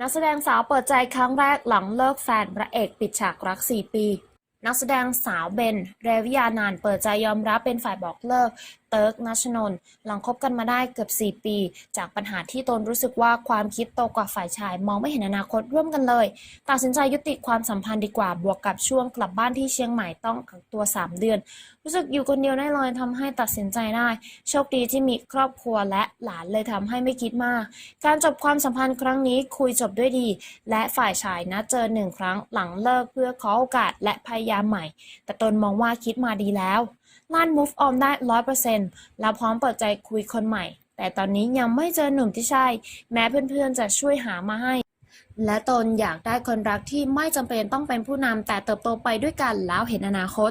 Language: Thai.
นักแสดงสาวเปิดใจครั้งแรกหลังเลิกแฟนพระเอกปิดฉากรัก 4 ปี นักแสดงสาวเบน เรวิยานานเปิดใจยอมรับเป็นฝ่ายบอกเลิกเติร์กนัชนน หลังคบกันมาได้เกือบ 4 ปี จากปัญหาที่ตนรู้สึกว่าความคิดโตกว่าฝ่ายชาย มองไม่เห็นอนาคตร่วมกันเลย ตัดสินใจยุติความสัมพันธ์ดีกว่าบวกกับช่วงกลับบ้านที่เชียงใหม่ต้องกักตัว 3 เดือน รู้สึกอยู่คนเดียวได้เลยทำให้ตัดสินใจได้ โชคดีที่มีครอบครัวและหลานเลยทำให้ไม่คิดมาก การจบความสัมพันธ์ครั้งนี้คุยจบด้วยดี และฝ่ายชายนัดเจอหนึ่งครั้งหลังเลิกเพื่อขอโอกาสและพยายามใหม่ แต่ตนมองว่าคิดมาดีแล้ว ลั่น move on ได้ร้อยเปอร์เซ็นต์แล้วพร้อมเปิดใจคุยคนใหม่ แต่ตอนนี้ยังไม่เจอหนุ่มที่ใช่ แม้เพื่อนๆจะช่วยหามาให้ และตนอยากได้คนรักที่ไม่จำเป็นต้องเป็นผู้นำแต่เติบโตไปด้วยกันแล้วเห็นอนาคต